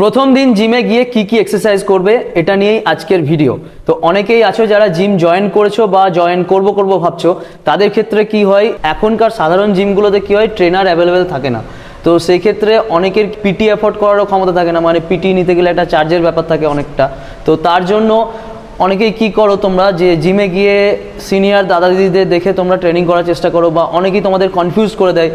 প্রথম দিন জিমে গিয়ে কি কি এক্সারসাইজ করবে, এটা নিয়েই আজকের ভিডিও তো অনেকেই আছো যারা জিম জয়েন করেছ বা জয়েন করব করব ভাবছ, তাদের ক্ষেত্রে কি হয়, এখনকার সাধারণ জিমগুলোতে কি হয় ট্রেনার অ্যাভেলেবেল থাকে না। তো সেই ক্ষেত্রে অনেকের পিটি এফোর্ড করারও ক্ষমতা থাকে না মানে পিটি নিতে গেলে একটা চার্জের ব্যাপার থাকে অনেকটা। তো তার জন্য অনেকেই কি করো তোমরা, যে জিমে গিয়ে সিনিয়র দাদা দিদিদের দেখে তোমরা ট্রেনিং করার চেষ্টা করো, বা অনেকেই তোমাদের কনফিউজ করে দেয়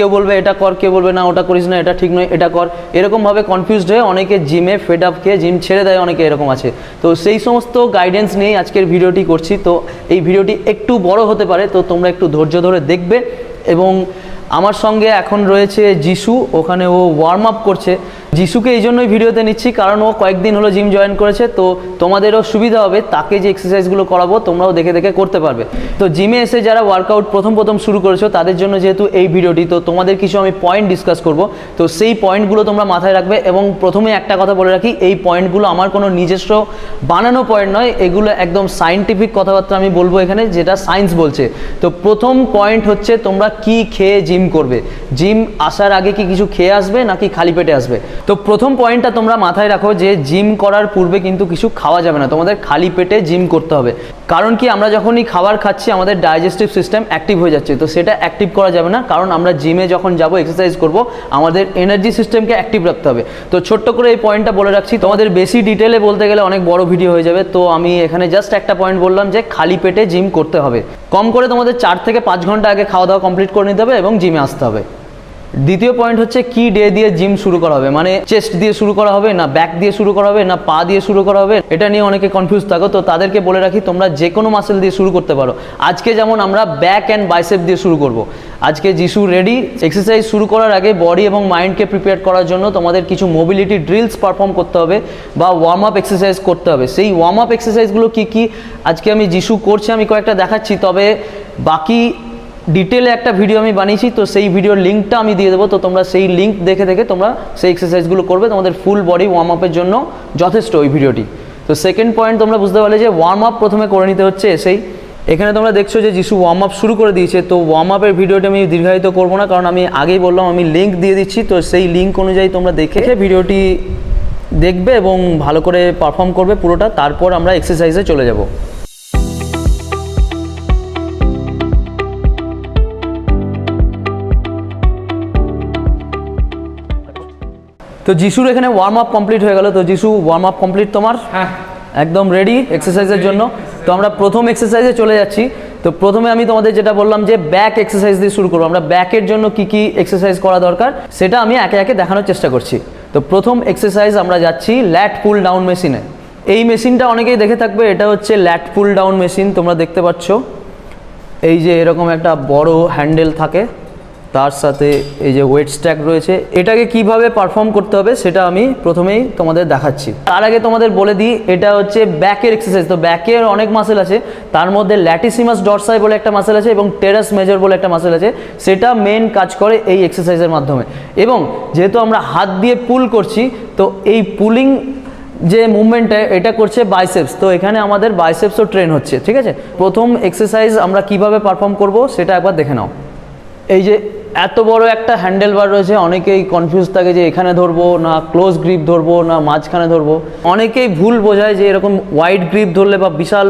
কেউ বলবে, এটা কর। কেউ বলবে, না, ওটা করিস না, এটা ঠিক নয়, এটা কর। এরকমভাবে কনফিউজড হয়ে অনেকে জিমে ফেড আপ খেয়ে জিম ছেড়ে দেয়, অনেকে এরকম আছে। তো সেই সমস্ত গাইডেন্স নিয়েই আজকের ভিডিওটি করছি। তো এই ভিডিওটি একটু বড় হতে পারে, তো তোমরা একটু ধৈর্য ধরে দেখবে। এবং আমার সঙ্গে এখন রয়েছে যিশু ওখানে ও ওয়ার্ম আপ করছে। যিশুকে এই জন্যই ভিডিওতে নিচ্ছি, কারণ ও কয়েকদিন হলো জিম জয়েন করেছে, তো তোমাদেরও সুবিধা হবে, তাকে যে এক্সারসাইজগুলো করাবো, তোমরাও দেখে দেখে করতে পারবে। তো জিমে এসে যারা ওয়ার্কআউট প্রথম প্রথম শুরু করেছ, তাদের জন্য যেহেতু এই ভিডিওটি, তো তোমাদের কিছু আমি পয়েন্ট ডিসকাস করব। তো সেই পয়েন্টগুলো তোমরা মাথায় রাখবে, এবং প্রথমে একটা কথা বলে রাখি, এই পয়েন্টগুলো আমার কোনো নিজস্ব বানানো পয়েন্ট নয়, এগুলো একদম সাইন্টিফিক কথাবার্তা আমি বলব এখানে, যেটা সায়েন্স বলছে। তো প্রথম পয়েন্ট হচ্ছে তোমরা কি খেয়ে জিম করবে? জিম আসার আগে কি কিছু খেয়ে আসবে, নাকি খালি পেটে আসবে? তো প্রথম পয়েন্টটা তোমরা মাথায় রাখো যে জিম করার পূর্বে কিন্তু কিছু খাওয়া যাবে না। তোমাদের খালি পেটে জিম করতে হবে। কারণ কি, আমরা যখনই খাবার খাচ্ছি, আমাদের ডাইজেস্টিভ সিস্টেম অ্যাক্টিভ হয়ে যাচ্ছে। তো সেটা অ্যাক্টিভ করা যাবে না, কারণ আমরা জিমে যখন যাব এক্সারসাইজ করব, আমাদের এনার্জি সিস্টেমকে অ্যাক্টিভ রাখতে হবে। তো ছোট্ট করে এই পয়েন্টটা বলে রাখছি। তোমাদের বেশি ডিটেলে বলতে গেলে অনেক বড় ভিডিও হয়ে যাবে। তো আমি এখানে জাস্ট একটা পয়েন্ট বললাম যে খালি পেটে জিম করতে হবে। কম করে তোমাদের চার থেকে পাঁচ ঘণ্টা আগে খাওয়া দাওয়া কমপ্লিট করে নিতে হবে এবং জিমে আসতে হবে। দ্বিতীয় পয়েন্ট হচ্ছে কি ডে দিয়ে জিম শুরু করা হবে। মানে চেস্ট দিয়ে শুরু করা হবে, না ব্যাক দিয়ে শুরু করা হবে, না পা দিয়ে শুরু করা হবে, এটা নিয়ে অনেকে কনফিউজ থাকো। তো তাদেরকে বলে রাখি, তোমরা যে কোনো মাসেল দিয়ে শুরু করতে পারো। আজকে যেমন আমরা ব্যাক অ্যান্ড বাইসেপ দিয়ে শুরু করব। আজকে যিশু রেডি এক্সারসাইজ শুরু করার আগে বডি এবং মাইন্ডকে প্রিপেয়ার করার জন্য তোমাদের কিছু মোবিলিটি ড্রিলস পারফর্ম করতে হবে বা ওয়ার্ম আপ এক্সারসাইজ করতে হবে। সেই ওয়ার্ম আপ এক্সারসাইজগুলো কী কী? আজকে আমি যিশু করছি, আমি কয়েকটা দেখাচ্ছি। তবে বাকি ডিটেলে একটা ভিডিও আমি বানিয়েছি, তো সেই ভিডিওর লিঙ্কটা আমি দিয়ে দেবো। তো তোমরা সেই লিঙ্ক দেখে দেখে তোমরা সেই এক্সারসাইজগুলো করবে, তোমাদের ফুল বডি ওয়ার্ম আপের জন্য যথেষ্ট ওই ভিডিওটি তো সেকেন্ড পয়েন্ট তোমরা বুঝতে পারলে যে ওয়ার্ম আপ প্রথমে করে নিতে হচ্ছে এসেই। এখানে তোমরা দেখছ যে যিশু ওয়ার্ম আপ শুরু করে দিয়েছে, তো ওয়ার্ম আপের ভিডিওটা আমি দীর্ঘায়িত করব না, কারণ আমি আগেই বললাম আমি লিঙ্ক দিয়ে দিচ্ছি, তো সেই লিঙ্ক অনুযায়ী তোমরা দেখে ভিডিওটি দেখবে এবং ভালো করে পারফর্ম করবে পুরোটা। তারপর আমরা এক্সারসাইজে চলে যাব। তো যিশুর এখানে ওয়ার্ম আপ কমপ্লিট হয়ে গেল। তো যিশু ওয়ার্ম আপ কমপ্লিট তোমার? হ্যাঁ। একদম রেডি এক্সারসাইজের জন্য। তো আমরা প্রথম এক্সারসাইজে চলে যাচ্ছি। তো প্রথমে আমি তোমাদের যেটা বললাম যে ব্যাক এক্সারসাইজ দিয়ে শুরু করব। আমরা ব্যাকের জন্য কি কি এক্সারসাইজ করা দরকার সেটা আমি একে একে দেখানোর চেষ্টা করছি। তো প্রথম এক্সারসাইজ আমরা যাচ্ছি ল্যাট পুল ডাউন মেশিনে এই মেশিনটা অনেকেই দেখে থাকবে এটা হচ্ছে ল্যাট পুল ডাউন মেশিন তোমরা দেখতে পাচ্ছ। এই যে এরকম একটা বড় হ্যান্ডেল থাকে। তার সাথে এই যে ওয়েট স্ট্যাক রয়েছে, এটাকে কীভাবে পারফর্ম করতে হবে সেটা আমি প্রথমেই তোমাদের দেখাচ্ছি। তার আগে তোমাদের বলে দিই, এটা হচ্ছে ব্যাকের এক্সারসাইজ তো ব্যাকের অনেক মাসেল আছে, তার মধ্যে ল্যাটিসিমাস ডরসাই বলে একটা মাসেল আছে এবং টেরাস মেজর বলে একটা মাসেল আছে, সেটা মেন কাজ করে এই এক্সারসাইজের মাধ্যমে। এবং যেহেতু আমরা হাত দিয়ে পুল করছি, তো এই পুলিং যে মুভমেন্টটা এটা করছে বাইসেপস তো এখানে আমাদের বাইসেপসও ট্রেন হচ্ছে, ঠিক আছে? প্রথম এক্সারসাইজ আমরা কীভাবে পারফর্ম করব সেটা একবার দেখে নাও। এই যে এত বড় একটা হ্যান্ডেল বার রয়েছে, অনেকেই কনফিউজ থাকে যে এখানে ধরবো না ক্লোজ গ্রিপ ধরবো না, মাঝখানে ধরবো। অনেকেই ভুল বোঝায় যে এরকম ওয়াইড গ্রিপ ধরলে বা বিশাল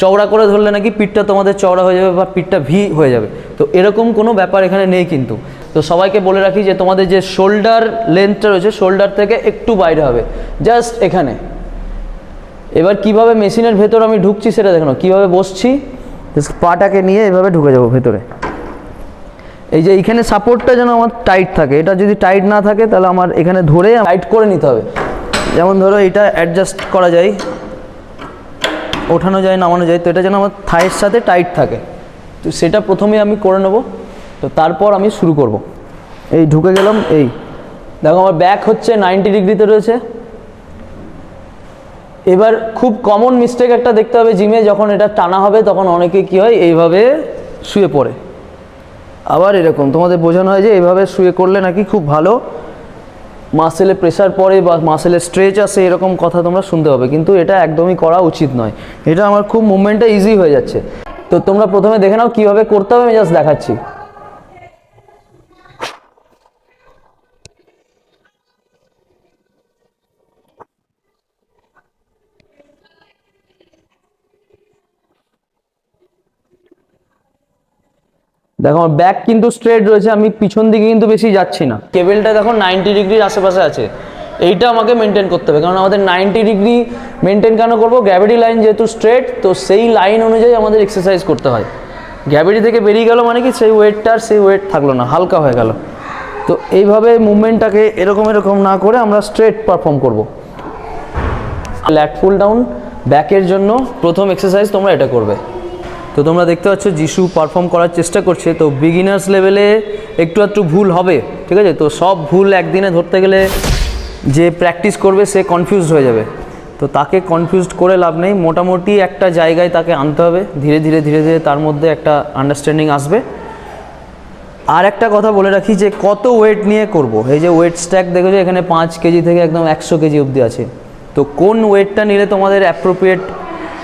চওড়া করে ধরলে নাকি পিঠটা তোমাদের চওড়া হয়ে যাবে বা পিঠটা ভি হয়ে যাবে। তো এরকম কোনো ব্যাপার এখানে নেই কিন্তু। তো সবাইকে বলে রাখি যে তোমাদের যে শোল্ডার লেন্থটা রয়েছে শোল্ডার থেকে একটু বাইরে হবে। জাস্ট এখানে। এবার কীভাবে মেশিনের ভেতর আমি ঢুকছি সেটা দেখানো কীভাবে বসছি? পাটাকে নিয়ে এভাবে ঢুকে যাব ভেতরে। এই যে এইখানে সাপোর্টটা যেন আমার টাইট থাকে। এটা যদি টাইট না থাকে, তাহলে আমার এখানে ধরে টাইট করে নিতে হবে। যেমন ধরো এটা অ্যাডজাস্ট করা যায়, ওঠানো যায়, নামানো যায়, তো এটা যেন আমার থায়ের সাথে টাইট থাকে। তো সেটা প্রথমে আমি করে নেব, তো তারপর আমি শুরু করব। এই ঢুকে গেলাম, এই। দেখো আমার ব্যাক হচ্ছে নাইনটি ডিগ্রিতে রয়েছে। এবার খুব কমন মিস্টেক একটা দেখতে হবে জিমে যখন এটা টানা হবে, তখন অনেকে কি হয়, এইভাবে শুয়ে পড়ে। আবার এরকম, তোমাদের বোঝানো হয় যে এভাবে শুয়ে করলে নাকি খুব ভালো। মাসেলে প্রেশার পড়ে বা মাসেলে স্ট্রেচ আসে, এরকম কথা তোমরা শুনতে হবে কিন্তু এটা একদমই করা উচিত নয়। এটা আমার খুব মুভমেন্টটা ইজি হয়ে যাচ্ছে। তো তোমরা প্রথমে দেখে নাও কীভাবে করতে হবে, আমি জাস্ট দেখাচ্ছি। দেখো, আমার ব্যাক কিন্তু স্ট্রেট রয়েছে, আমি পিছন দিকে কিন্তু বেশি যাচ্ছি না। কেবেলটা দেখো নাইনটি ডিগ্রির আশেপাশে আছে। এইটা আমাকে মেনটেন করতে হবে, কারণ আমাদের নাইনটি ডিগ্রি মেনটেন কেন করব? গ্র্যাভিটি লাইন যেহেতু স্ট্রেট তো সেই লাইন অনুযায়ী আমাদের এক্সারসাইজ করতে হয়। গ্র্যাভিটি থেকে বেরিয়ে গেল মানে কি, সেই ওয়েটটা আর সেই ওয়েট থাকল না, হালকা হয়ে গেল। তো এইভাবে মুভমেন্টটাকে এরকম এরকম না করে আমরা স্ট্রেট পারফর্ম করব। ল্যাট ফুল ডাউন ব্যাকের জন্য প্রথম এক্সারসাইজ তোমরা এটা করবে। তো তোমরা দেখতে পাচ্ছ যিশু পারফর্ম করার চেষ্টা করছে, তো বিগিনার্স লেভেলে একটু একটু ভুল হবে, ঠিক আছে? তো সব ভুল একদিনে ধরতে গেলে যে প্র্যাকটিস করবে সে কনফিউজড হয়ে যাবে। তো তাকে কনফিউজড করে লাভ নেই, মোটামুটি একটা জায়গায় তাকে আনতে হবে, ধীরে ধীরে ধীরে ধীরে তার মধ্যে একটা আন্ডারস্ট্যান্ডিং আসবে। আর একটা কথা বলে রাখি যে কত ওয়েট নিয়ে করব, এই যে ওয়েট স্ট্যাক দেখেছ, এখানে পাঁচ কেজি থেকে একদম একশো কেজি অবধি আছে। তো কোন ওয়েটটা নিলে তোমাদের অ্যাপ্রোপ্রিয়েট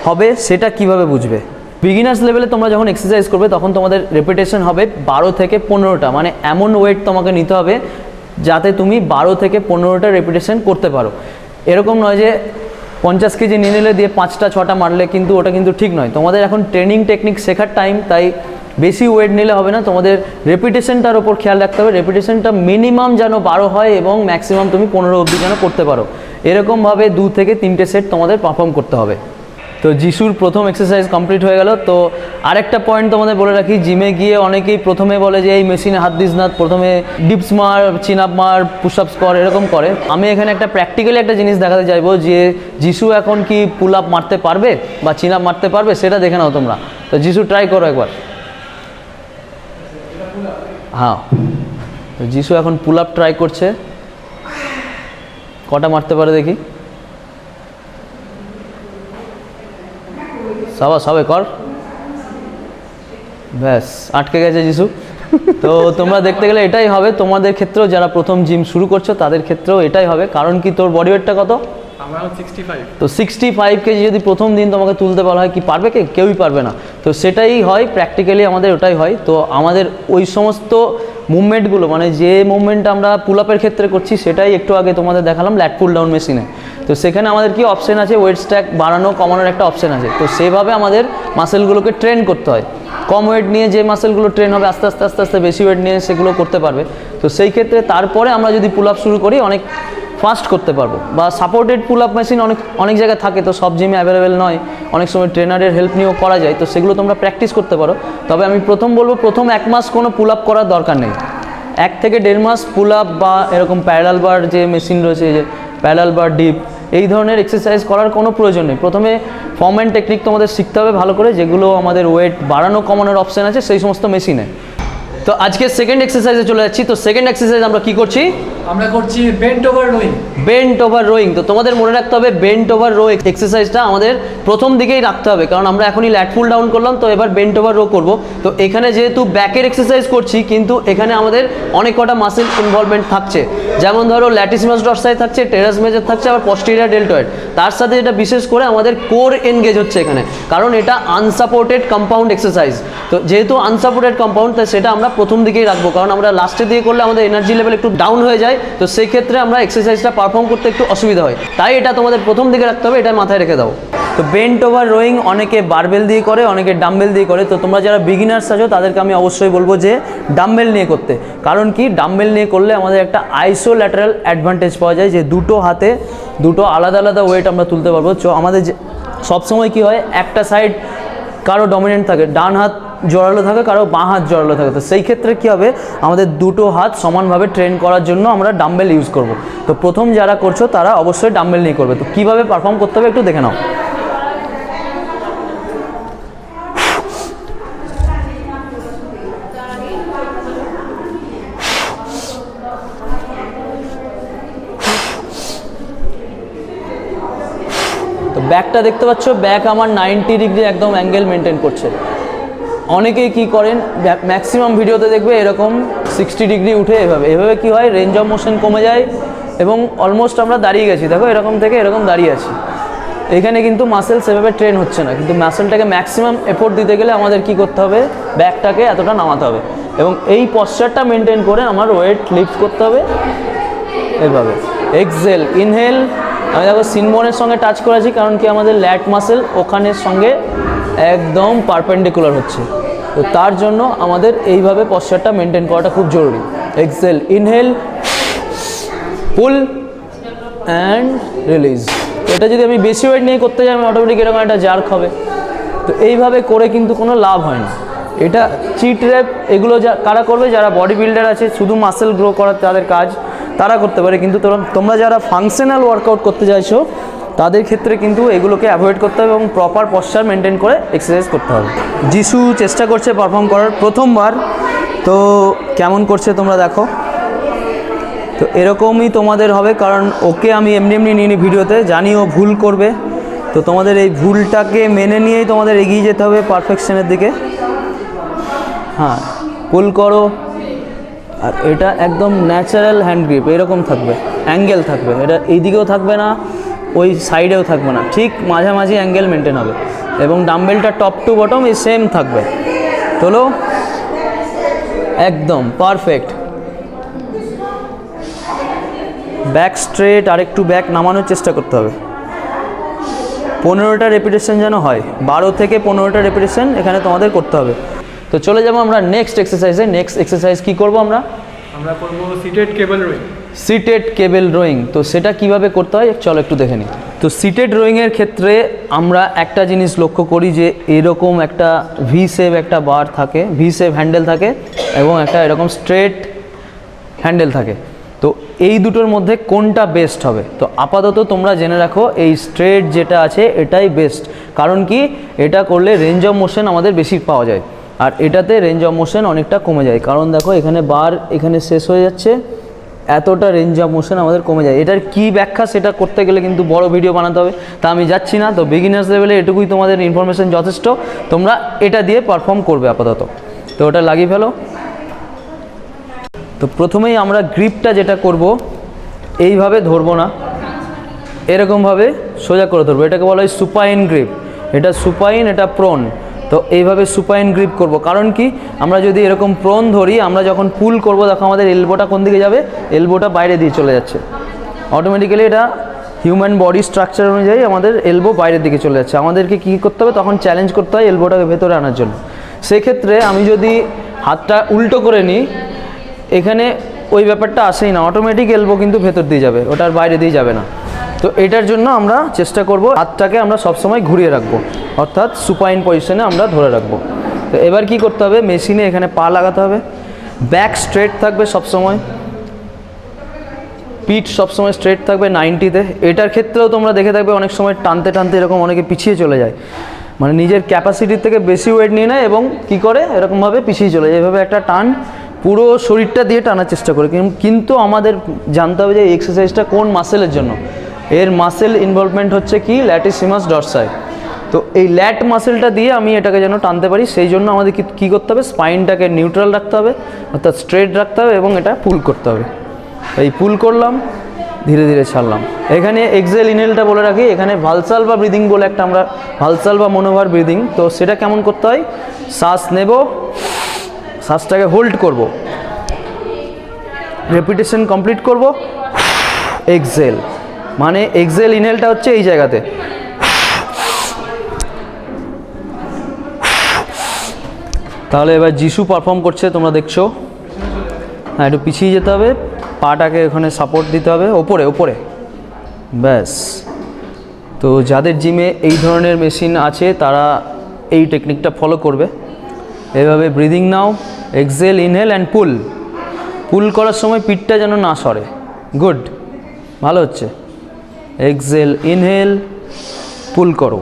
হবে, সেটা কীভাবে বুঝবে? বিগিনার্স লেভেলে তোমরা যখন এক্সারসাইজ করবে, তখন তোমাদের রেপিটেশন হবে বারো থেকে পনেরোটা। মানে এমন ওয়েট তোমাকে নিতে হবে যাতে তুমি বারো থেকে পনেরোটা রেপিটেশন করতে পারো। এরকম নয় যে পঞ্চাশ কেজি নিয়ে নিলে দিয়ে পাঁচটা, ছটা মারলে কিন্তু ওটা কিন্তু ঠিক নয়। তোমাদের এখন ট্রেনিং টেকনিক শেখার টাইম তাই বেশি ওয়েট নিলে হবে না। তোমাদের রেপিটেশনটার ওপর খেয়াল রাখতে হবে। রেপিটেশনটা মিনিমাম যেন বারো হয় এবং ম্যাক্সিমাম তুমি পনেরো অবধি যেন করতে পারো। এরকমভাবে দু থেকে তিনটে সেট তোমাদের পারফর্ম করতে হবে। তো যিশুর প্রথম এক্সারসাইজ কমপ্লিট হয়ে গেল। তো আরেকটা পয়েন্ট তোমাদের বলে রাখি জিমে গিয়ে অনেকেই প্রথমে বলে যে, এই মেশিনে হাত দিস না। প্রথমে ডিপস মার চিন আপ মার পুশ আপস কর, এরকম করে। আমি এখানে একটা প্র্যাকটিক্যালি একটা জিনিস দেখাতে চাইব যে, যিশু এখন কি পুল আপ মারতে পারবে বা চিন আপ মারতে পারবে সেটা দেখে নাও তোমরা। তো যিশু ট্রাই করো একবার। হ্যাঁ। তো যিশু এখন পুল আপ ট্রাই করছে। কটা মারতে পারে দেখি? সবা সবে কর। ব্যাস আটকে গেছে যিশু। তো তোমরা দেখতে গেলে এটাই হবে তোমাদের ক্ষেত্রেও যারা প্রথম জিম শুরু করছ তাদের ক্ষেত্রেও এটাই হবে। কারণ কি তোর বডি ওয়েটটা কত? তো সিক্সটি ফাইভ কেজি যদি প্রথম দিন তোমাকে তুলতে বলা হয় কি পারবে কে? কেউই পারবে না। তো সেটাই হয় প্র্যাকটিক্যালি আমাদের ওটাই হয়। তো আমাদের ওই সমস্ত মুভমেন্টগুলো মানে যে মুভমেন্ট আমরা পুল আপের ক্ষেত্রে করছি সেটাই একটু আগে তোমাদের দেখালাম ল্যাট পুল ডাউন মেশিনে। তো সেখানে আমাদের কি অপশন আছে? ওয়েট স্ট্যাক বাড়ানো, কমানোর একটা অপশন আছে। তো সেভাবে আমাদের মাসেলগুলোকে ট্রেন করতে হয়। কম ওয়েট নিয়ে যে মাসেলগুলো ট্রেন হবে, আস্তে আস্তে আস্তে আস্তে বেশি ওয়েট নিয়ে সেগুলো করতে পারবে। তো সেই ক্ষেত্রে তারপরে আমরা যদি পুল আপ শুরু করি, অনেক ফাস্ট করতে পারব। বা সাপোর্টেড পুল আপ মেশিন অনেক অনেক জায়গায় থাকে, তো সব জিমে অ্যাভেলেবেল নয়। অনেক সময় ট্রেনারের হেল্প নিয়েও করা যায়। তো সেগুলো তোমরা প্র্যাকটিস করতে পারো। তবে আমি প্রথম বলব, প্রথম এক মাস কোনো পুল আপ করার দরকার নেই। এক থেকে দেড় মাস পুল আপ বা এরকম প্যারাল বার যে মেশিন রয়েছে যে প্যারাল বার ডিপ এই ধরনের এক্সারসাইজ করার কোনো প্রয়োজন নেই। প্রথমে ফর্ম অ্যান্ড টেকনিক তোমাদের শিখতে হবে ভালো করে, যেগুলো আমাদের ওয়েট বাড়ানো, কমানোর অপশান আছে, সেই সমস্ত মেশিনে তো আজকে সেকেন্ড এক্সারসাইজে চলে যাচ্ছি। তো সেকেন্ড এক্সারসাইজ আমরা কী করছি? আমরা করছি bent over rowing bent over rowing তো তোমাদের মনে রাখতে হবে বেন্ট ওভার রো এক্সারসাইজটা আমাদের প্রথম দিকেই রাখতে হবে, কারণ আমরা এখনই ল্যাট ফুল ডাউন করলাম, তো এবার বেন্ট ওভার রো করব। তো এখানে যেহেতু ব্যাকের এক্সারসাইজ করছি, কিন্তু এখানে আমাদের অনেক কটা মাসেল ইনভলভমেন্ট থাকছে। যেমন ধরো ল্যাটিসমাস ডরসাই থাকছে টেরাস মেজার থাকছে, আবার পস্টেরিয়ার ডেল্টয়েড তার সাথে এটা বিশেষ করে আমাদের কোর এনগেজ হচ্ছে এখানে, কারণ এটা আনসাপোর্টেড কম্পাউন্ড এক্সারসাইজ তো যেহেতু আনসাপোর্টেড কম্পাউন্ড তাই সেটা আমরা প্রথম দিকেই রাখব, কারণ আমরা লাস্টে দিয়ে করলে আমাদের এনার্জি লেভেল একটু ডাউন হয়ে যায়। তো সেই ক্ষেত্রে আমরা এক্সারসাইজটা পারফর্ম করতে একটু অসুবিধা হয়। তাই এটা তোমাদের প্রথম দিকে রাখতে হবে এটা মাথায় রেখে দাও। তো বেন্ট ওভার রোয়িং অনেকে বারবেল দিয়ে করে, অনেকে ডাম্বেল দিয়ে করে। তো তোমরা যারা বিগিনার্স আছো, তাদেরকে আমি অবশ্যই বলব যে ডাম্বেল নিয়ে করতে। কারণ কি? ডাম্বেল নিয়ে করলে আমাদের একটা আইসো ল্যাটারাল অ্যাডভান্টেজ পাওয়া যায়, যে দুটো হাতে দুটো আলাদা আলাদা ওয়েট আমরা তুলতে পারব। তো আমাদের সবসময় কি হয়, একটা সাইড কারও ডমিনেন্ট থাকে, ডান হাত জোরালো থাকে, কারও বাঁ হাত জোরালো থাকে। তো সেই ক্ষেত্রে কী হবে? আমাদের দুটো হাত সমানভাবে ট্রেন করার জন্য আমরা ডাম্বেল ইউজ করব। তো প্রথম যারা করছ, তারা অবশ্যই ডাম্বেল নিয়ে করবে। তো কীভাবে পারফর্ম করতে হবে একটু দেখে নাও। ব্যাকটা দেখতে পাচ্ছ ব্যাক আমার নাইনটি ডিগ্রি একদম অ্যাঙ্গেল মেনটেন করছে। অনেকেই কি করেন ম্যাক্সিমাম ভিডিওতে দেখবে এরকম সিক্সটি ডিগ্রি উঠে এভাবে। এভাবে কি হয় রেঞ্জ অফ মোশন কমে যায় এবং অলমোস্ট আমরা দাঁড়িয়ে গেছি। দেখো এরকম থেকে এরকম দাঁড়িয়ে আছি। এখানে কিন্তু মাসেল সেভাবে ট্রেন হচ্ছে না। কিন্তু মাসেলটাকে ম্যাক্সিমাম এফোর্ট দিতে গেলে আমাদের কি করতে হবে ব্যাকটাকে এতটা নামাতে হবে। এবং এই পশ্চারটা মেনটেন করে আমার ওয়েট লিফট করতে হবে এভাবে। এক্সেল ইনহেল আমি দেখো সিনবোনের সঙ্গে টাচ করেছি, কারণ কি আমাদের ল্যাট মাসেল ওখানের সঙ্গে একদম পারপেন্ডিকুলার হচ্ছে। তো তার জন্য আমাদের এইভাবে পশ্চারটা মেনটেন করাটা খুব জরুরি। Exhale inhale pull and release এটা যদি আমি বেশি ওয়েট নিয়ে করতে যাই, আমি অটোমেটিক এরকম একটা জার্ক হবে। তো এইভাবে করে কিন্তু কোনো লাভ হয় না। এটা চিট র্যাপ এগুলো যা, কারা করবে? যারা বডি বিল্ডার আছে, শুধু মাসেল গ্রো করার তাদের কাজ, তারা করতে পারে। কিন্তু তোমরা যারা ফাংশনাল ওয়ার্কআউট করতে চাইছো তাদের ক্ষেত্রে কিন্তু এগুলোকে অ্যাভয়েড করতে হবে এবং প্রপার পশ্চার মেনটেন করে এক্সারসাইজ করতে হবে। যিশু চেষ্টা করছে পারফর্ম করার প্রথমবার। তো কেমন করছে তোমরা দেখো। তো এরকমই তোমাদের হবে কারণ ওকে আমি এমনি এমনি নিয়ে নিই ভিডিওতে, জানি ও ভুল করবে। তো তোমাদের এই ভুলটাকে মেনে নিয়েই তোমাদের এগিয়ে যেতে হবে পারফেকশনের দিকে। হ্যাঁ পুল করো। আর এটা একদম ন্যাচারাল হ্যান্ড গ্রিপ এরকম থাকবে। অ্যাঙ্গেল থাকবে। এটা এই দিকেও থাকবে না। ওই সাইডেও থাকবে না। ঠিক মাঝামাঝি অ্যাঙ্গেল মেনটেন হবে। এবং ডাম্বেলটা টপ টু বটম এই সেম থাকবে। তোলো? একদম পারফেক্ট ব্যাক স্ট্রেট আর একটু ব্যাক নামানোর চেষ্টা করতে হবে। পনেরোটা রেপিটেশন যেন হয়। বারো থেকে পনেরোটা রেপিটেশন এখানে তোমাদের করতে হবে। তো চলে যাব আমরা নেক্সট এক্সারসাইজে নেক্সট এক্সারসাইজ কী করব আমরা? আমরা করব seated cable rowing seated cable drawing তো সেটা কীভাবে করতে হয়? চলো একটু দেখে নিই তো সিটেড ড্রয়িংয়ের ক্ষেত্রে আমরা একটা জিনিস লক্ষ্য করি যে এরকম একটা ভি সেভ একটা বার থাকে ভি সেভ হ্যান্ডেল থাকে এবং একটা এরকম স্ট্রেট হ্যান্ডেল থাকে। তো এই দুটোর মধ্যে কোনটা বেস্ট হবে? তো আপাতত তোমরা জেনে রাখো, এই স্ট্রেট যেটা আছে এটাই বেস্ট কারণ কি? এটা করলে রেঞ্জ অফ মোশন আমাদের বেশি পাওয়া যায়। আর এটাতে রেঞ্জ অফ মোশন অনেকটা কমে যায়। কারণ দেখো, এখানে বার এখানে শেষ হয়ে যাচ্ছে। এতটা রেঞ্জ অফ মোশন আমাদের কমে যায়। এটার কি ব্যাখ্যা সেটা করতে গেলে কিন্তু বড় ভিডিও বানাতে হবে। তা আমি যাচ্ছি না, তো বিগিনার্স লেভেলে এটুকুই তোমাদের ইনফরমেশন যথেষ্ট। তোমরা এটা দিয়ে পারফর্ম করবে আপাতত। তো ওটা লাগিয়ে ফেলো। তো প্রথমেই আমরা গ্রিপটা যেটা করব, এইভাবে ধরবো না। এরকমভাবে সোজা করে ধরবো। এটাকে বলা হয় সুপাইন গ্রিপ এটা সুপাইন এটা প্রন তো এইভাবে সুপাইন গ্রিপ করব। কারণ কি? আমরা যদি এরকম প্রন ধরি, আমরা যখন পুল করব, দেখো আমাদের এলবোটা কোন দিকে যাবে? এলবোটা বাইরে দিয়ে চলে যাচ্ছে। অটোমেটিক্যালি এটা হিউম্যান বডি স্ট্রাকচার অনুযায়ী আমাদের এলবো বাইরের দিকে চলে যাচ্ছে। আমাদেরকে কী করতে হবে? তখন চ্যালেঞ্জ করতে হয় এলবোটাকে ভেতরে আনার জন্য। সেক্ষেত্রে আমি যদি হাতটা উল্টো করে নিই, এখানে ওই ব্যাপারটা আসেই না। অটোমেটিক এলবো কিন্তু ভেতর দিয়ে যাবে। ওটার বাইরে দিয়ে যাবে না। তো এটার জন্য আমরা চেষ্টা করব হাতটাকে আমরা সবসময় ঘুরিয়ে রাখব, অর্থাৎ সুপাইন পজিশনে আমরা ধরে রাখব। তো এবার কি করতে হবে? মেশিনে এখানে পা লাগাতে হবে। ব্যাক স্ট্রেট থাকবে সবসময়। পিঠ সবসময় স্ট্রেট থাকবে নাইনটিতে এটার ক্ষেত্রেও তোমরা দেখে থাকবে, অনেক সময় টানতে টানতে এরকম অনেকে পিছিয়ে চলে যায়। মানে নিজের ক্যাপাসিটির থেকে বেশি ওয়েট নিয়ে নেয় এবং কি করে? এরকমভাবে পিছিয়ে চলে যায়। এভাবে একটা টান পুরো শরীরটা দিয়ে টানার চেষ্টা করে। কিন্তু আমাদের জানতে হবে যে এক্সারসাইজটা কোন মাসেলের জন্য। এর মাসেল ইনভলভমেন্ট হচ্ছে কি? ল্যাটিসিমাস ডরসাই তো এই ল্যাট মাসেলটা দিয়ে আমি এটাকে যেন টানতে পারি, সেই জন্য আমাদের কি- করতে হবে? স্পাইনটাকে নিউট্রাল রাখতে হবে, অর্থাৎ স্ট্রেট রাখতে হবে এবং এটা পুল করতে হবে। এই পুল করলাম, ধীরে ধীরে ছাড়লাম। এখানে এক্সেল ইনহেলটা বলে রাখি। এখানে ভালসাল বা ব্রিদিং বলে একটা আমরা ভালসাল বা মনোভার ব্রিদিং তো সেটা কেমন করতে হয়? শ্বাস নেব, শ্বাসটাকে হোল্ড করব। রেপিটেশন কমপ্লিট করব। এক্সেল মানে এক্সেল ইনহেলটা হচ্ছে এই জায়গাতে। তাহলে এবার যিশু পারফর্ম করছে, তোমরা দেখছ। হ্যাঁ একটু পিছিয়ে যেতে হবে। পাটাকে ওখানে সাপোর্ট দিতে হবে। ওপরে ওপরে। ব্যাস। তো যাদের জিমে এই ধরনের মেশিন আছে, তারা এই টেকনিকটা ফলো করবে। এভাবে breathing now exhale inhale and pull pull করার সময় পিঠটা যেন না সরে। গুড ভালো হচ্ছে। এক্সেল ইনহেল পুল করো।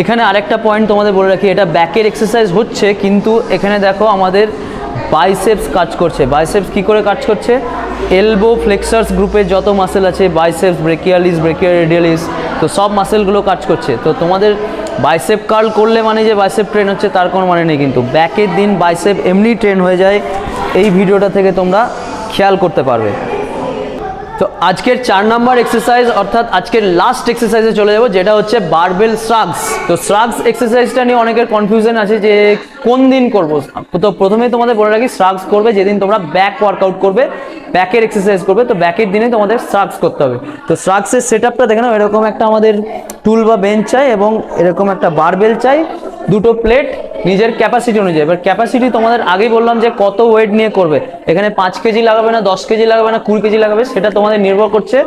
এখানে আরেকটা পয়েন্ট তোমাদের বলে রাখি, এটা ব্যাকের এক্সারসাইজ হচ্ছে, কিন্তু এখানে দেখো আমাদের বাইসেপস কাজ করছে। বাইসেপস কি করে কাজ করছে? এলবো ফ্লেক্সার্স গ্রুপের যত মাসেল আছে বাইসেপস ব্রেকিয়ালিস ব্রেকিয়ার রেডিয়ালিস তো সব মাসেলগুলো কাজ করছে। তো তোমাদের বাইসেপ কার্ল করলে মানে যে বাইসেপ ট্রেন হচ্ছে, তার কোনো মানে নেই কিন্তু। ব্যাকের দিন বাইসেপ এমনি ট্রেন হয়ে যায়, এই ভিডিওটা থেকে তোমরা খেয়াল করতে পারবে। তো আজকের চার নাম্বার এক্সারসাইজ অর্থাৎ আজকের লাস্ট এক্সারসাইজে চলে যাব, যেটা হচ্ছে বারবেল শ্রাগস তো শ্রাগস এক্সারসাইজটা নিয়ে অনেকের কনফিউশন আছে যে কোন দিন করব। তো প্রথমেই তোমাদের বলে রাখি শ্রাগস করবে, যেদিন তোমরা ব্যাক ওয়ার্কআউট করবে ব্যাকের এক্সারসাইজ করবে, তো ব্যাকের দিনে তোমাদের শ্রাগস করতে হবে। তো শ্রাগসের সেট আপটা দেখে নাও, এরকম একটা আমাদের টুল বা বেঞ্চ চাই এবং এরকম একটা বারবেল চাই, দুটো প্লেট নিজের ক্যাপাসিটি অনুযায়ী। এবার ক্যাপাসিটি তোমাদের আগেই বললাম যে কত ওয়েট নিয়ে করবে। এখানে পাঁচ কেজি লাগাবে না, দশ কেজি লাগাবে না, কুড়ি কেজি লাগাবে, সেটা তোমাদের নির্ভর করছে,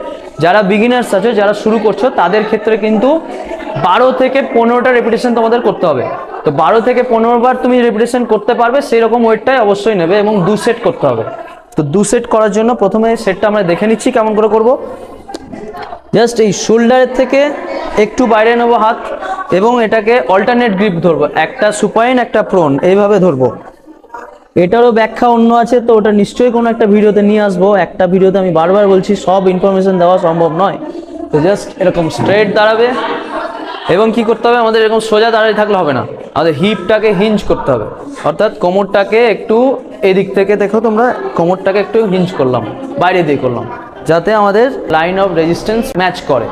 যারা বিগিনার্স আছে, যারা শুরু করছ, তাদের ক্ষেত্রে কিন্তু বারো থেকে পনেরোটা রেপিটেশন তোমাদের করতে হবে। তো বারো থেকে পনেরো বার তুমি রেপিটেশন করতে পারবে সেই রকম ওয়েটটাই অবশ্যই নেবে এবং দু সেট করতে হবে। তো দু সেট করার জন্য প্রথমে সেটটা আমরা দেখে নিচ্ছি, কেমন করে করব। জাস্ট এই শোল্ডারের থেকে একটু বাইরে নেব হাত, এবং এটাকে অল্টারনেট গ্রিপ ধরবো। একটা সুপাইন একটা প্রোন এইভাবে ধরবো। এটারও ব্যাখ্যা অন্য আছে, তো ওটা নিশ্চয়ই কোনো একটা ভিডিওতে নিয়ে আসব। একটা ভিডিওতে আমি বারবার বলছি, সব ইনফরমেশন দেওয়া সম্ভব নয়। তো জাস্ট এরকম স্ট্রেট দাঁড়াবে। এবং কি করতে হবে? আমাদের এরকম সোজা দাঁড়িয়ে থাকলে হবে না। আমাদের হিপটাকে হিঞ্জ করতে হবে। অর্থাৎ কোমরটাকে একটু এদিক থেকে দেখো তোমরা, কোমরটাকে একটু হিঞ্জ করলাম, বাইরে দিয়ে করলাম। যাতে আমাদের লাইন অফ রেজিস্ট্যান্স ম্যাচ করে।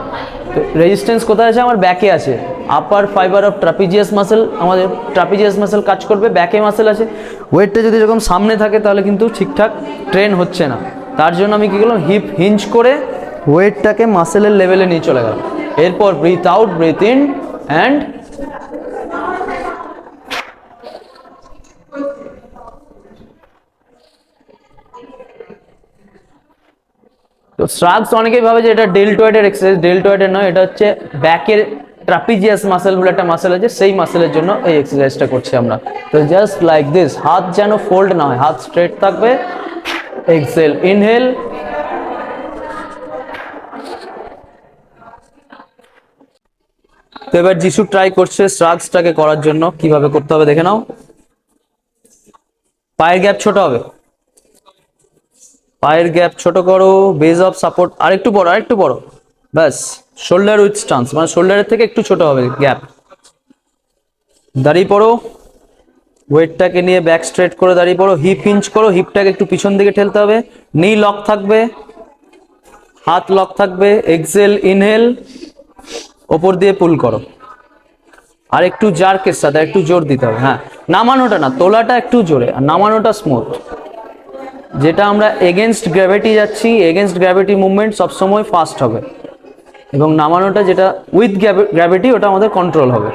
তো রেজিস্ট্যান্স কোথায় আছে? আমার ব্যাকে আছে। Upper fibre of trapezius muscle আমাদের ট্রাপিজিয়াস মাসেল কাজ করবে ব্যাকে মাসেল আছে। ওয়েটটা যদি এরকম সামনে থাকে, তাহলে কিন্তু ঠিকঠাক ট্রেন হচ্ছে না। তার জন্য আমি কী করলাম? হিপ হিঞ্জ করে ওয়েটটাকে মাসেলের লেভেলে নিয়ে চলে গেলাম। এরপর breathe out breathe in and তো স্ট্রাগস অনেকেই ভাবে যে এটা ডেলটয়েডের এক্সারসাইজ ডেলটয়েডের নয়, এটা হচ্ছে ব্যাকের ট্রাপিজিয়াস মাসেল বলে একটা মাসেল আছে, সেই মাসেলের জন্য এই এক্সারসাইজটা করছি আমরা। তো জাস্ট লাইক দিস হাত যেন ফোল্ড না হয়, হাত স্ট্রেট থাকবে এক্সেল ইনহেল তো এবার যিশু ট্রাই করছে স্ট্রাগসটাকে করার জন্য, কীভাবে করতে হবে দেখে নাও। পায়ের গ্যাপ ছোট হবে। পায়ের গ্যাপ ছোট করো বেজ অফ সাপোর্ট আরেকটু বড় আরেকটু বড়। ব্যাস শোল্ডার উইথ স্টান্স মানে শোল্ডারের থেকে একটু ছোট হবে গ্যাপ দাঁড়িয়ে পড়ো। ওয়েটটাকে নিয়ে ব্যাক স্ট্রেট করে দাঁড়িয়ে পড়ো। হিপ হিঞ্চ করো হিপটাকে একটু পিছন দিকে ঠেলতে হবে। নি লক থাকবে। হাত লক থাকবে। এক্সেল ইনহেল ওপর দিয়ে পুল করো। আর একটু জার্কের সাথে একটু জোর দিতে হবে হ্যাঁ। নামানোটা না, তোলাটা একটু জোরে, আর নামানোটা স্মুথ যেটা আমরা এগেনস্ট গ্র্যাভিটি যাচ্ছি এগেনস্ট গ্র্যাভিটি মুভমেন্ট সবসময় ফাস্ট হবে। এবং নামানোটা যেটা উইথ গ্র্যাভিটি ওটা আমাদের কন্ট্রোল হবে।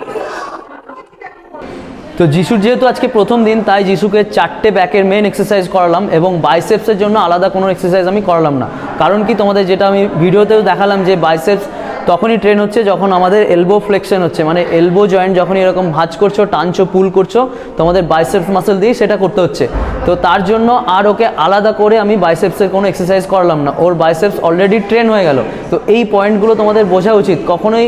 তো যিশুর যেহেতু আজকে প্রথম দিন, তাই যিশুকে চারটে ব্যাকের মেন এক্সারসাইজ করালাম এবং বাইসেপসের জন্য আলাদা কোনো এক্সারসাইজ আমি করালাম না। কারণ কি, তোমাদের যেটা আমি ভিডিওতেও দেখালাম যে বাইসেপস তখনই ট্রেন হচ্ছে যখন আমাদের এলবো ফ্লেকশন হচ্ছে মানে এলবো জয়েন্ট যখন এরকম ভাঁজ করছ, টানছো পুল করছ, তোমাদের বাইসেপস মাসেল দিয়ে সেটা করতে হচ্ছে। তো তার জন্য আর ওকে আলাদা করে আমি বাইসেপসের কোনো এক্সারসাইজ করালাম না। ওর বাইসেপস অলরেডি ট্রেন হয়ে গেল। তো এই পয়েন্টগুলো তোমাদের বোঝা উচিত। কখনোই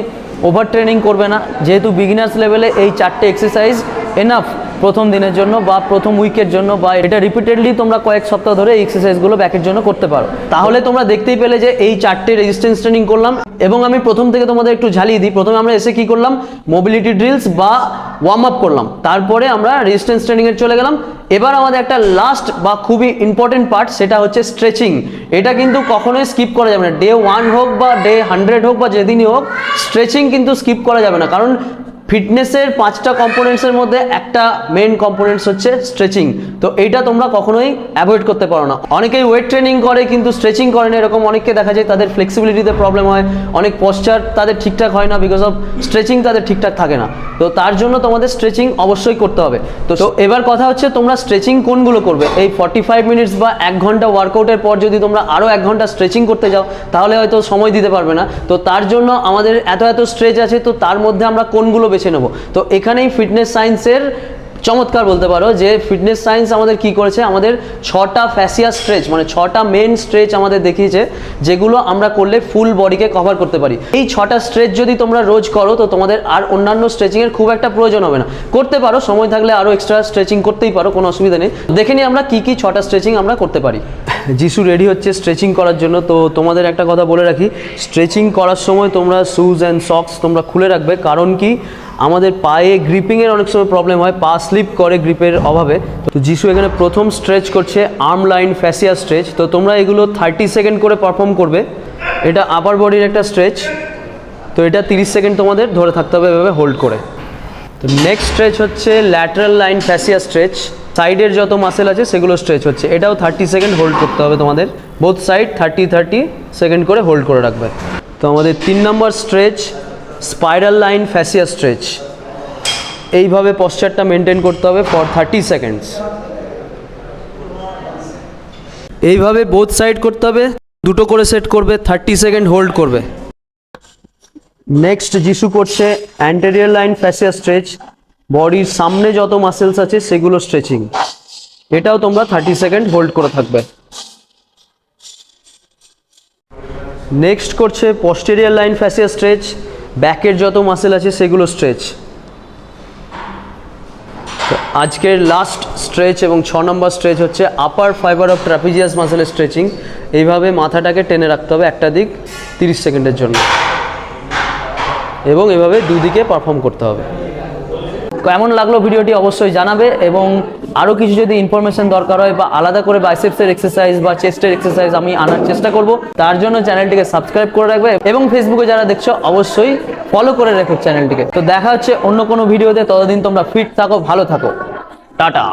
ওভার ট্রেনিং করবে না। যেহেতু বিগিনার্স লেভেলে এই চারটে এক্সারসাইজ এনাফ প্রথম দিনের জন্য বা প্রথম উইকের জন্য বা এটা রিপিটেডলি তোমরা কয়েক সপ্তাহ ধরে এই এক্সারসাইজগুলো ব্যাকের জন্য করতে পারো। তাহলে তোমরা দেখতেই পেলে যে এই চারটে রেজিস্ট্যান্স ট্রেনিং করলাম এবং আমি প্রথম থেকে তোমাদের একটু ঝালিয়ে দিই। প্রথমে আমরা এসে কি করলাম? মোবিলিটি ড্রিলস বা ওয়ার্ম আপ করলাম। তারপরে আমরা রেজিস্ট্যান্স ট্রেনিংয়ে চলে গেলাম। এবার আমাদের একটা লাস্ট বা খুবই ইম্পর্টেন্ট পার্ট সেটা হচ্ছে স্ট্রেচিং এটা কিন্তু কখনোই স্কিপ করা যাবে না। ডে ওয়ান হোক বা ডে হান্ড্রেড হোক বা যেদিনই হোক স্ট্রেচিং কিন্তু স্কিপ করা যাবে না। কারণ ফিটনেসের পাঁচটা কম্পোনেন্টসের মধ্যে একটা মেন কম্পোনেন্টস হচ্ছে স্ট্রেচিং তো এইটা তোমরা কখনোই অ্যাভয়েড করতে পারো না। অনেকেই ওয়েট ট্রেনিং করে কিন্তু স্ট্রেচিং করে না এরকম অনেককে দেখা যায় তাদের ফ্লেক্সিবিলিটিতে প্রবলেম হয় অনেক পশ্চার তাদের ঠিকঠাক হয় না বিকজ অফ স্ট্রেচিং তাদের ঠিকঠাক থাকে না। তো তার জন্য তোমাদের স্ট্রেচিং অবশ্যই করতে হবে। তো তো এবার কথা হচ্ছে তোমরা স্ট্রেচিং কোনগুলো করবে? এই ফর্টি ফাইভ মিনিটস বা এক ঘণ্টা ওয়ার্কআউটের পর যদি তোমরা আরও এক ঘণ্টা স্ট্রেচিং করতে যাও তাহলে হয়তো সময় দিতে পারবে না। তো তার জন্য আমাদের এত এত স্ট্রেচ আছে তো তার মধ্যে আমরা কোনগুলো বেছে নেব। তো এখানেই ফিটনেস সায়েন্সের চমৎকার বলতে পারো যে ফিটনেস সায়েন্স আমাদের কি করেছে? আমাদের ছটা ফ্যাসিয়া স্ট্রেচ মানে ছটা মেন স্ট্রেচ আমাদের দেখিয়েছে, যেগুলো আমরা করলে ফুল বডিকে কভার করতে পারি। এই ছটা স্ট্রেচ যদি তোমরা রোজ করো, তো তোমাদের আর অন্যান্য স্ট্রেচিংয়ের খুব একটা প্রয়োজন হবে না। করতে পারো, সময় থাকলে আরও এক্সট্রা স্ট্রেচিং করতেই পারো, কোনো অসুবিধা নেই। দেখে নিই আমরা কি কি ছটা স্ট্রেচিং আমরা করতে পারি। যিশু রেডি হচ্ছে স্ট্রেচিং করার জন্য। তো তোমাদের একটা কথা বলে রাখি স্ট্রেচিং করার সময় তোমরা শুজ অ্যান্ড সক্স তোমরা খুলে রাখবে। কারণ কি? আমাদের পায়ে গ্রিপিংয়ের অনেক সময় প্রবলেম হয়, পা স্লিপ করে গ্রিপের অভাবে। তো যিশু এখানে প্রথম স্ট্রেচ করছে আর্ম লাইন ফ্যাসিয়া স্ট্রেচ তো তোমরা এগুলো থার্টি সেকেন্ড করে পারফর্ম করবে। এটা আপার বডির একটা স্ট্রেচ তো এটা তিরিশ সেকেন্ড তোমাদের ধরে থাকতে হবে এভাবে হোল্ড করে। তো নেক্সট স্ট্রেচ হচ্ছে ল্যাটারাল লাইন ফ্যাসিয়া স্ট্রেচ সাইডের যত মাসেল আছে সেগুলো স্ট্রেচ হচ্ছে। এটাও থার্টি সেকেন্ড হোল্ড করতে হবে তোমাদের। Both side thirty thirty second করে হোল্ড করে রাখবে। তো আমাদের তিন নম্বর stretch spiral line fascia stretch এইভাবে পশ্চারটা মেনটেন করতে হবে ফর থার্টি সেকেন্ডস এইভাবে বোথ সাইড করতে হবে, দুটো করে সেট করবে থার্টি সেকেন্ড হোল্ড করবে। নেক্সট যিশু করছে অ্যান্টেরিয়ার লাইন ফ্যাসিয়া স্ট্রেচ বডির সামনে যত মাসেলস আছে, সেগুলো স্ট্রেচিং এটাও তোমরা থার্টি সেকেন্ড হোল্ড করে থাকবে। নেক্সট করছে পস্টেরিয়ার লাইন ফ্যাসিয়া স্ট্রেচ ব্যাকের যত মাসেল আছে, সেগুলো স্ট্রেচ আজকের লাস্ট স্ট্রেচ এবং ছ নম্বর স্ট্রেচ হচ্ছে আপার ফাইবার অফ ট্রাপিজিয়াস মাসেলের স্ট্রেচিং এইভাবে মাথাটাকে টেনে রাখতে হবে একটা দিক তিরিশ সেকেন্ডের জন্য। এবং এভাবে দুদিকে পারফর্ম করতে হবে। কেমন লাগল ভিডিওটি অবশ্যই জানাবে এবং আরও কিছু যদি ইনফরমেশন দরকার হয় বা আলাদা করে বাইসেপসের এক্সারসাইজ বা চেস্টের এক্সারসাইজ আমি আনার চেষ্টা করব, তার জন্য চ্যানেলটিকে সাবস্ক্রাইব করে রাখবে এবং ফেসবুকে যারা দেখছ, অবশ্যই ফলো করে রেখো চ্যানেলটিকে তো দেখা হচ্ছে অন্য কোনো ভিডিওতে ততদিন তোমরা ফিট থাকো, ভালো থাকো। টাটা।